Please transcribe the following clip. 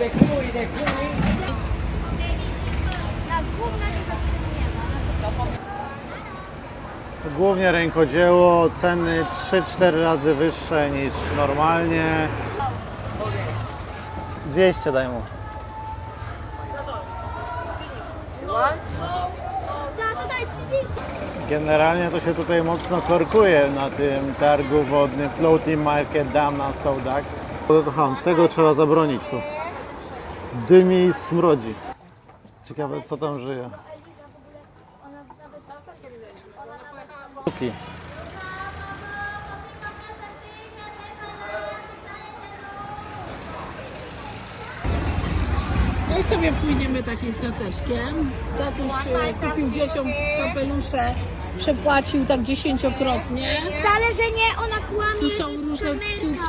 Się zatrzymujemy. Głównie rękodzieło, ceny 3-4 razy wyższe niż normalnie. 200 daj mu. Da, tutaj 30. Generalnie to się tutaj mocno korkuje na tym targu wodnym Floating Market Dam na Sołdak. Tego trzeba zabronić tu. Dymi i smrodzi. Ciekawe co tam żyje. Kuki. No i sobie płyniemy takim stateczkiem. Tatuś e, kupił dzieciom kapelusze, przepłacił tak dziesięciokrotnie. Wcale, że nie, ona kłamie. Tu są różne, tu